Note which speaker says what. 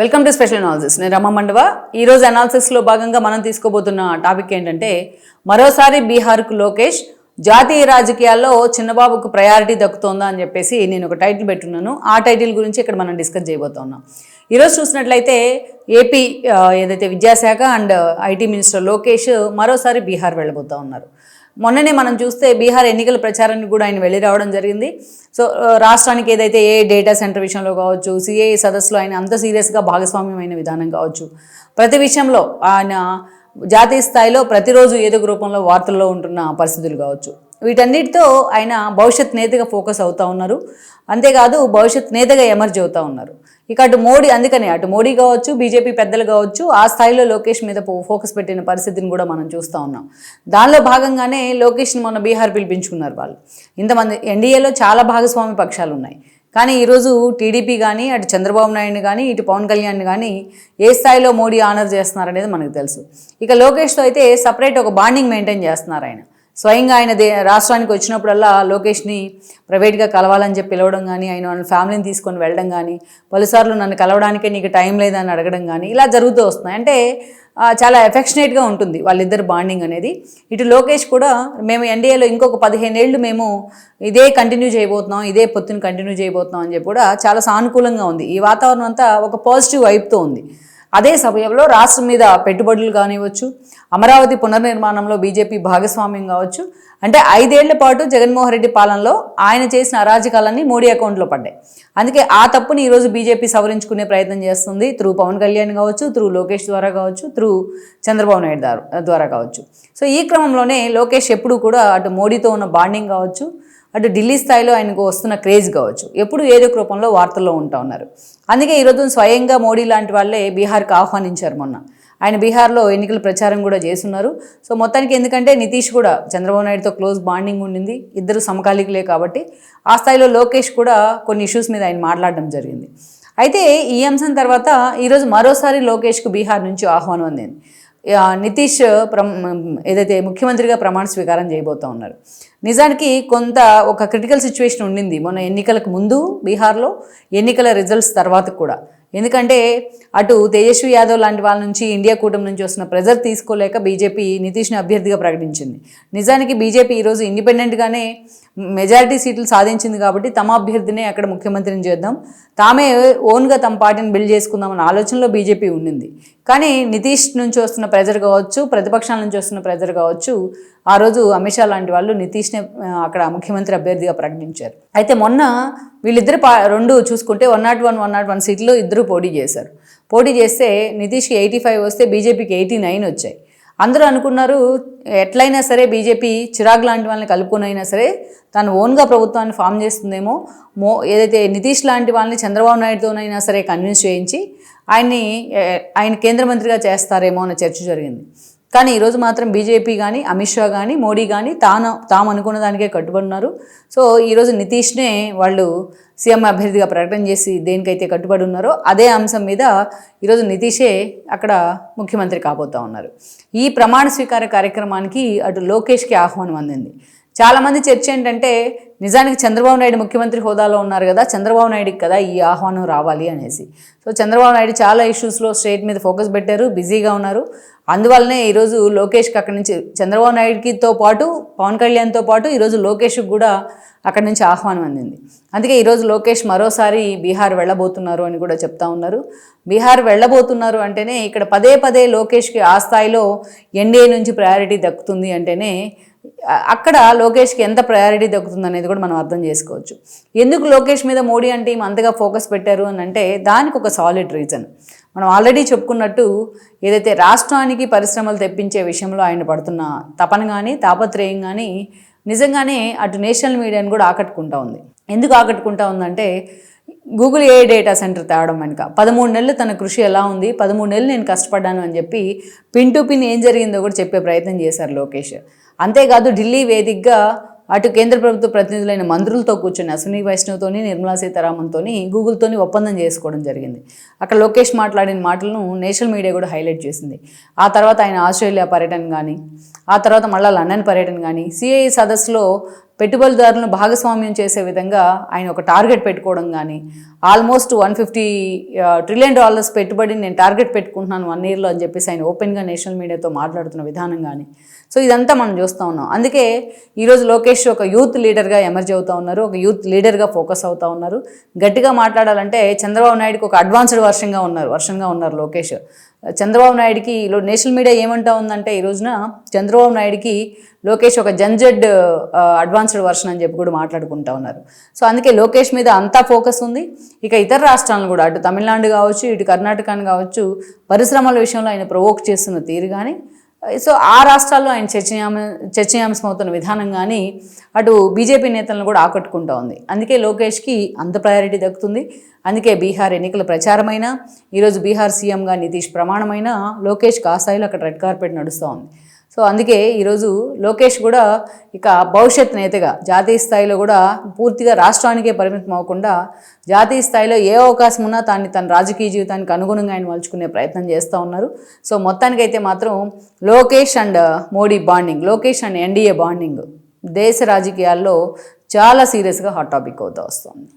Speaker 1: Welcome to special analysis నేను రమ మండవ. ఈరోజు అనాలిసిస్లో భాగంగా మనం తీసుకోబోతున్న టాపిక్ ఏంటంటే మరోసారి బీహార్కు లోకేష్ జాతీయ రాజకీయాల్లో చిన్నబాబుకు ప్రయారిటీ దక్కుతోందా అని చెప్పేసి నేను ఒక టైటిల్ పెట్టున్నాను. ఆ టైటిల్ గురించి ఇక్కడ మనం డిస్కస్ చేయబోతున్నాం. ఈరోజు చూసినట్లయితే ఏపీ ఏదైతే విద్యాశాఖ అండ్ ఐటీ మినిస్టర్ లోకేష్ మరోసారి బీహార్ వెళ్ళబోతా ఉన్నారు. మొన్ననే మనం చూస్తే బీహార్ ఎన్నికల ప్రచారానికి కూడా ఆయన వెళ్ళి రావడం జరిగింది. సో రాష్ట్రానికి ఏదైతే ఏ డేటా సెంటర్ విషయంలో కావచ్చు సిఏ సదస్సులో ఆయన అంత సీరియస్గా భాగస్వామ్యమైన విధానం కావచ్చు ప్రతి విషయంలో ఆయన జాతీయ స్థాయిలో ప్రతిరోజు ఏదో రూపంలో వార్తల్లో ఉంటున్న పరిస్థితులు కావచ్చు. వీటన్నిటితో ఆయన భవిష్యత్ నేతగా ఫోకస్ అవుతూ ఉన్నారు. అంతేకాదు భవిష్యత్ నేతగా ఎమర్జ్ అవుతా ఉన్నారు. ఇక అటు మోడీ అందుకని అటు మోడీ కావచ్చు బీజేపీ పెద్దలు కావచ్చు ఆ స్థాయిలో లోకేష్ మీద ఫో- ఫోకస్ పెట్టిన పరిస్థితిని కూడా మనం చూస్తూ ఉన్నాం. దానిలో భాగంగానే లోకేష్ని మొన్న బీహార్ పిలిపించుకున్నారు వాళ్ళు. ఇంతమంది ఎన్డీఏలో చాలా భాగస్వామి పక్షాలు ఉన్నాయి. కానీ ఈరోజు టీడీపీ కానీ అటు చంద్రబాబు నాయుడు కానీ ఇటు పవన్ కళ్యాణ్ కానీ ఏ స్థాయిలో మోడీ ఆనర్ చేస్తున్నారనేది మనకు తెలుసు. ఇక లోకేష్తో అయితే సపరేట్ ఒక బాండింగ్ మెయింటైన్ చేస్తున్నారు ఆయన. స్వయంగా ఆయన దే రాష్ట్రానికి వచ్చినప్పుడల్లా లోకేష్ని ప్రైవేట్గా కలవాలని చెప్పి పిలవడం కానీ ఆయన వాళ్ళ ఫ్యామిలీని తీసుకొని వెళ్ళడం కానీ పలుసార్లు నన్ను కలవడానికే నీకు టైం లేదని అడగడం కానీ ఇలా జరుగుతూ వస్తున్నాయి. అంటే చాలా ఎఫెక్షనేట్గా ఉంటుంది వాళ్ళిద్దరు బాండింగ్ అనేది. ఇటు లోకేష్ కూడా మేము ఎన్డీఏలో ఇంకొక పదిహేను ఏళ్ళు మేము ఇదే కంటిన్యూ చేయబోతున్నాం ఇదే పొత్తుని కంటిన్యూ చేయబోతున్నాం అని చెప్పి కూడా చాలా సానుకూలంగా ఉంది. ఈ వాతావరణం అంతా ఒక పాజిటివ్ వైపుతో ఉంది. అదే సమయంలో రాష్ట్రం మీద పెట్టుబడులు కానివ్వచ్చు అమరావతి పునర్నిర్మాణంలో బీజేపీ భాగస్వామ్యం కావచ్చు అంటే ఐదేళ్ళ పాటు జగన్మోహన్ రెడ్డి పాలనలో ఆయన చేసిన అరాజకాలన్నీ మోడీ అకౌంట్లో పడ్డాయి. అందుకే ఆ తప్పుని ఈరోజు బీజేపీ సవరించుకునే ప్రయత్నం చేస్తుంది త్రూ పవన్ కళ్యాణ్ కావచ్చు త్రూ లోకేష్ ద్వారా కావచ్చు త్రూ చంద్రబాబు నాయుడు ద్వారా ద్వారా కావచ్చు. సో ఈ క్రమంలోనే లోకేష్ ఎప్పుడూ కూడా అటు మోడీతో ఉన్న బాండింగ్ కావచ్చు అటు ఢిల్లీ స్థాయిలో ఆయనకు వస్తున్న క్రేజ్ కావచ్చు. ఎప్పుడు ఏదో ఒక రూపంలో వార్తల్లో ఉంటా ఉన్నారు. అందుకే ఈరోజు స్వయంగా మోడీ లాంటి వాళ్ళే బీహార్కి ఆహ్వానించారు మొన్న. ఆయన బీహార్లో ఎన్నికల ప్రచారం కూడా చేస్తున్నారు. సో మొత్తానికి ఎందుకంటే నితీష్ కూడా చంద్రబాబు నాయుడుతో క్లోజ్ బాండింగ్ ఉండింది. ఇద్దరు సమకాలికులే కాబట్టి ఆ స్థాయిలో లోకేష్ కూడా కొన్ని ఇష్యూస్ మీద ఆయన మాట్లాడడం జరిగింది. అయితే ఈ అంశం తర్వాత ఈరోజు మరోసారి లోకేష్కు బీహార్ నుంచి ఆహ్వానం అందింది. నితీష్ ప్రమ్ ఏదైతే ముఖ్యమంత్రిగా ప్రమాణ స్వీకారం చేయబోతా ఉన్నారు. నిజానికి కొంత ఒక క్రిటికల్ సిచ్యువేషన్ ఉండింది. మొన్న ఎన్నికలకు ముందు బీహార్లో ఎన్నికల రిజల్ట్స్ తర్వాత కూడా. ఎందుకంటే అటు తేజస్వి యాదవ్ లాంటి వాళ్ళ నుంచి ఇండియా కూటమి నుంచి వస్తున్న ప్రెజర్ తీసుకోలేక బీజేపీ నితీష్ని అభ్యర్థిగా ప్రకటించింది. నిజానికి బీజేపీ ఈరోజు ఇండిపెండెంట్గానే మెజారిటీ సీట్లు సాధించింది కాబట్టి తమ అభ్యర్థినే అక్కడ ముఖ్యమంత్రిని చేద్దాం. తామే ఓన్గా తమ పార్టీని బిల్డ్ చేసుకుందామన్న ఆలోచనలో బీజేపీ ఉండింది. కానీ నితీష్ నుంచి వస్తున్న ప్రెజర్ కావచ్చు ప్రతిపక్షాల నుంచి వస్తున్న ప్రెజర్ కావచ్చు ఆ రోజు అమిత్ షా లాంటి వాళ్ళు నితీష్ ఆ, అక్కడ ముఖ్యమంత్రి అభ్యర్థిగా ప్రకటించారు. అయితే మొన్న వీళ్ళిద్దరు పా రెండు చూసుకుంటే one nought one one nought one సీట్లు ఇద్దరు పోటీ చేశారు. పోటీ చేస్తే నితీష్కి ఎయిటీ ఫైవ్ వస్తే బీజేపీకి ఎయిటీ నైన్ వచ్చాయి. అందరూ అనుకున్నారు ఎట్లయినా సరే బీజేపీ చిరాగ్ లాంటి వాళ్ళని కలుపుకునైనా సరే తను ఓన్గా ప్రభుత్వాన్ని ఫామ్ చేస్తుందేమో మో ఏదైతే నితీష్ లాంటి వాళ్ళని చంద్రబాబు నాయుడుతోనైనా సరే కన్విన్స్ చేయించి ఆయన్ని ఆయన కేంద్ర మంత్రిగా చేస్తారేమో అన్న చర్చ జరిగింది. కానీ ఈరోజు మాత్రం బీజేపీ కానీ అమిత్ షా కానీ మోడీ కానీ తాను తాము అనుకున్న దానికే కట్టుబడున్నారు సో ఈరోజు నితీష్నే వాళ్ళు సీఎం అభ్యర్థిగా ప్రకటన చేసి దేనికైతే కట్టుబడి ఉన్నారో అదే అంశం మీద ఈరోజు నితీషే అక్కడ ముఖ్యమంత్రి కాబోతా ఉన్నారు. ఈ ప్రమాణ స్వీకార కార్యక్రమానికి అటు లోకేష్కి ఆహ్వానం అందింది. చాలామంది చర్చ ఏంటంటే నిజానికి చంద్రబాబు నాయుడు ముఖ్యమంత్రి హోదాలో ఉన్నారు కదా చంద్రబాబు నాయుడికి కదా ఈ ఆహ్వానం రావాలి అనేసి. సో చంద్రబాబు నాయుడు చాలా ఇష్యూస్లో స్టేట్ మీద ఫోకస్ పెట్టారు బిజీగా ఉన్నారు. అందువల్లనే ఈరోజు లోకేష్కి అక్కడి నుంచి చంద్రబాబు నాయుడుకితో పాటు పవన్ కళ్యాణ్తో పాటు ఈరోజు లోకేష్కి కూడా అక్కడి నుంచి ఆహ్వానం అందింది. అందుకే ఈరోజు లోకేష్ మరోసారి బీహార్ వెళ్ళబోతున్నారు అని కూడా చెప్తా ఉన్నారు. బీహార్ వెళ్ళబోతున్నారు అంటేనే ఇక్కడ పదే పదే లోకేష్కి ఆ స్థాయిలో ఎన్డీఏ నుంచి ప్రయారిటీ దక్కుతుంది అంటేనే అక్కడ లోకేష్కి ఎంత ప్రయారిటీ దక్కుతుంది అనేది కూడా మనం అర్థం చేసుకోవచ్చు. ఎందుకు లోకేష్ మీద మోడీ అంటే ఈమె అంతగా ఫోకస్ పెట్టారు అని అంటే దానికి ఒక సాలిడ్ రీజన్ మనం ఆల్రెడీ చెప్పుకున్నట్టు ఏదైతే రాష్ట్రానికి పరిశ్రమలు తెప్పించే విషయంలో ఆయన పడుతున్న తపన కానీ తాపత్రయం కానీ నిజంగానే అటు నేషనల్ మీడియాని కూడా ఆకట్టుకుంటా ఉంది. ఎందుకు ఆకట్టుకుంటా ఉందంటే గూగుల్ ఏ డేటా సెంటర్ తేవడం వెనుక పదమూడు నెలలు తన కృషి ఎలా ఉంది పదమూడు నెలలు నేను కష్టపడ్డాను అని చెప్పి పిన్ టు పిన్ ఏం జరిగిందో కూడా చెప్పే ప్రయత్నం చేశారు లోకేష్. అంతేకాదు ఢిల్లీ వేదికగా అటు కేంద్ర ప్రభుత్వ ప్రతినిధులైన మంత్రులతో కూర్చొని అశ్విని వైష్ణవ్తోని నిర్మలా సీతారామన్తోని గూగుల్తోని ఒప్పందం చేసుకోవడం జరిగింది. అక్కడ లోకేష్ మాట్లాడిన మాటలను నేషనల్ మీడియా కూడా హైలైట్ చేసింది. ఆ తర్వాత ఆయన ఆస్ట్రేలియా పర్యటన కానీ ఆ తర్వాత మళ్ళీ లండన్ పర్యటన కానీ సిఐ సదస్సులో పెట్టుబడిదారులను భాగస్వామ్యం చేసే విధంగా ఆయన ఒక టార్గెట్ పెట్టుకోవడం కానీ almost one fifty trillion dollars పెట్టుబడిని నేను టార్గెట్ పెట్టుకుంటున్నాను వన్ ఇయర్లో అని చెప్పేసి ఆయన ఓపెన్గా నేషనల్ మీడియాతో మాట్లాడుతున్న విధానం కానీ సో ఇదంతా మనం చూస్తూ ఉన్నాం. అందుకే ఈరోజు లోకేష్ ఒక యూత్ లీడర్గా ఎమర్జ్ అవుతూ ఉన్నారు ఒక యూత్ లీడర్గా ఫోకస్ అవుతూ ఉన్నారు. గట్టిగా మాట్లాడాలంటే చంద్రబాబు నాయుడుకి ఒక అడ్వాన్స్డ్ వర్షంగా ఉన్నారు వర్షంగా ఉన్నారు లోకేష్. చంద్రబాబు నాయుడుకి నేషనల్ మీడియా ఏమంటా ఉందంటే ఈ రోజున చంద్రబాబు నాయుడికి లోకేష్ ఒక జంజెడ్ అడ్వాన్స్డ్ వర్షన్ అని చెప్పి కూడా మాట్లాడుకుంటా ఉన్నారు. సో అందుకే లోకేష్ మీద అంతా ఫోకస్ ఉంది. ఇక ఇతర రాష్ట్రాలను కూడా అటు తమిళనాడు కావచ్చు ఇటు కర్ణాటకను కావచ్చు పరిశ్రమల విషయంలో ఆయన ప్రవోక్ చేస్తున్న తీరు కానీ సో ఆ రాష్ట్రాల్లో ఆయన చర్చనీయాంశ చర్చనీయాంశమవుతున్న విధానం కానీ అటు బీజేపీ నేతలను కూడా ఆకట్టుకుంటా ఉంది. అందుకే లోకేష్కి అంత ప్రయారిటీ దక్కుతుంది. అందుకే బీహార్ ఎన్నికల ప్రచారమైన ఈరోజు బీహార్ సీఎంగా నితీష్ ప్రమాణమైన లోకేష్ కాసాయిలో అక్కడ రెడ్ కార్పెట్ నడుస్తూ ఉంది. సో అందుకే ఈరోజు లోకేష్ కూడా ఇక భవిష్యత్ నేతగా జాతీయ స్థాయిలో కూడా పూర్తిగా రాష్ట్రానికే పరిమితం అవ్వకుండా జాతీయ స్థాయిలో ఏ అవకాశం ఉన్నా తాన్ని తన రాజకీయ జీవితానికి అనుగుణంగా ఆయన మలుచుకునే ప్రయత్నం చేస్తూ ఉన్నారు. సో మొత్తానికైతే మాత్రం Lokesh and Modi bonding Lokesh and NDA bonding దేశ రాజకీయాల్లో చాలా సీరియస్గా హాట్ టాపిక్ అవుతూ వస్తుంది.